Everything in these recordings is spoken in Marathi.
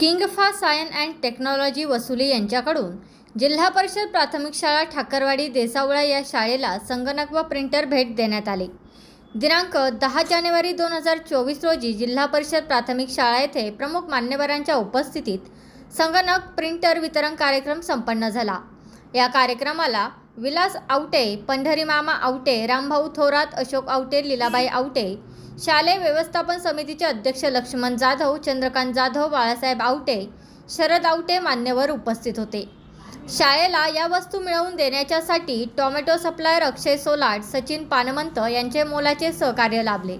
किंगफा सायन अँड टेक्नॉलॉजी वसुली यांच्याकडून जिल्हा परिषद प्राथमिक शाळा ठाकरवाडी देसावळा या शाळेला संगणक व प्रिंटर भेट देण्यात आली. दिनांक दहा जानेवारी दोन हजार चोवीस रोजी जिल्हा परिषद प्राथमिक शाळा येथे प्रमुख मान्यवरांच्या उपस्थितीत संगणक प्रिंटर वितरण कार्यक्रम संपन्न झाला. या कार्यक्रमाला विलास आवटे पंढरी मामा आवटे रामभाऊ थोरात अशोक आवटे लीलाबाई आवटे शालेय व्यवस्थापन समितीचे अध्यक्ष लक्ष्मण जाधव चंद्रकांत जाधव बाळासाहेब आवटे शरद आवटे मान्यवर उपस्थित होते. शाळेला या वस्तू मिळवून देण्याच्यासाठी टोमॅटो सप्लायर अक्षय सोलाट सचिन पानमंत यांचे मोलाचे सहकार्य लाभले.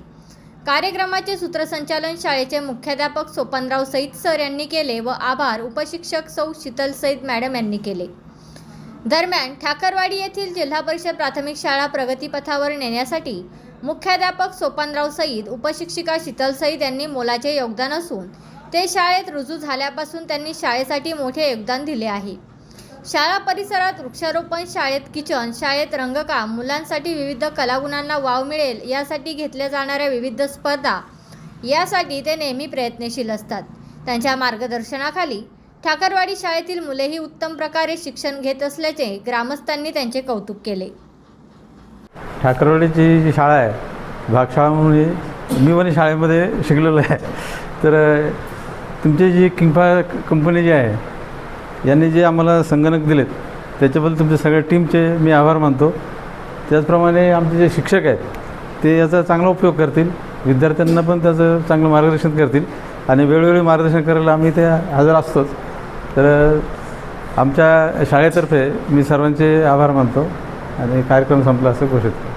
कार्यक्रमाचे सूत्रसंचालन शाळेचे मुख्याध्यापक सोपनराव सईद सर यांनी केले व आभार उपशिक्षक सौ शीतल सईद मॅडम यांनी केले. दरम्यान ठाकरवाडी येथील जिल्हा परिषद प्राथमिक शाळा प्रगतीपथावर नेण्यासाठी मुख्याध्यापक सोपानराव सईद उपशिक्षिका शीतल सईद यांनी मोलाचे योगदान असून ते शाळेत रुजू झाल्यापासून त्यांनी शाळेसाठी मोठे योगदान दिले आहे. शाळा परिसरात वृक्षारोपण शाळेत किचन शाळेत रंगकाम मुलांसाठी विविध कलागुणांना वाव मिळेल यासाठी घेतल्या जाणाऱ्या विविध स्पर्धा यासाठी ते नेहमी प्रयत्नशील असतात. त्यांच्या मार्गदर्शनाखाली ठाकरवाडी शाळेतील मुलेही उत्तम प्रकारे शिक्षण घेत असल्याचे ग्रामस्थांनी त्यांचे कौतुक केले. ठाकरवाडीची जी शाळा आहे भागशाळा म्हणून मी पण शाळेमध्ये शिकलेलो आहे. तर तुमची जी किंफा कंपनी जी आहे यांनी जे आम्हाला संगणक दिलेत त्याच्याबद्दल तुमच्या सगळ्या टीमचे मी आभार मानतो. त्याचप्रमाणे आमचे जे शिक्षक आहेत ते याचा चांगला उपयोग करतील विद्यार्थ्यांना पण त्याचं चांगलं मार्गदर्शन करतील आणि वेळोवेळी मार्गदर्शन करायला आम्ही ते हजर असतोच. तर आमच्या शाळेतर्फे मी सर्वांचे आभार मानतो आणि कार्यक्रम संपला असं घोषित करतो.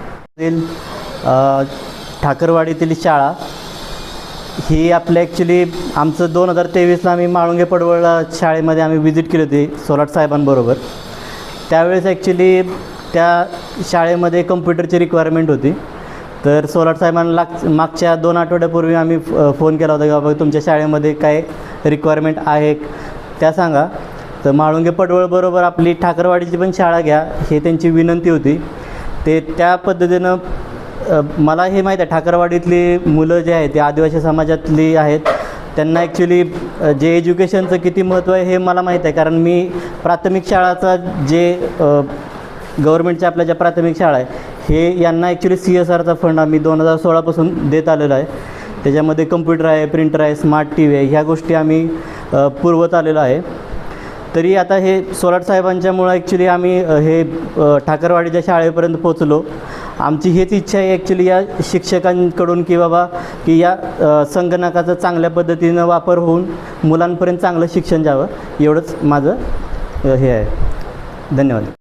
ठाकरवाडीतील शाळा ही आपल्या ॲक्च्युली आमचं दोन हजार तेवीसला आम्ही माळुंगे पडवळ शाळेमध्ये आम्ही व्हिजिट केली होती सोलाट साहेबांबरोबर. त्यावेळेस ॲक्च्युली त्या शाळेमध्ये कम्प्युटरची रिक्वायरमेंट होती. तर सोलाट साहेबांना लाग मागच्या दोन आठवड्यापूर्वी आम्ही फ- फोन केला होता की बाबा तुमच्या शाळेमध्ये काय रिक्वायरमेंट आहे त्या सांगा. तर माळुंगे पडवळबरोबर आपली ठाकरवाडीची पण शाळा घ्या हे त्यांची विनंती होती. ते त्या पद्धतीनं मला हे माहीत आहे ठाकरवाडीतली मुलं जे आहेत ते आदिवासी समाजातली आहेत त्यांना ॲक्च्युली जे एज्युकेशनचं किती महत्त्व आहे हे मला माहीत आहे. कारण मी प्राथमिक शाळाचा जे गव्हर्मेंटच्या आपल्या ज्या प्राथमिक शाळा आहे हे यांना ॲक्च्युली सी एस आरचा फंड आम्ही दोन हजार सोळापासून देत आलेला आहे. त्याच्यामध्ये कम्प्युटर आहे प्रिंटर आहे स्मार्ट टी व्ही आहे ह्या गोष्टी आम्ही पुरवत आलेलो आहे. तरी आता हे सोलाट साहेबांच्यामुळं ॲक्च्युली आम्ही हे ठाकरवाडीच्या शाळेपर्यंत पोचलो आमची हेच इच्छा आहे ॲक्च्युली या शिक्षकांकडून की बाबा की या संगणकाचा चांगल्या पद्धतीनं वापर होऊन मुलांपर्यंत चांगलं शिक्षण जावं एवढंच माझं हे आहे. धन्यवाद.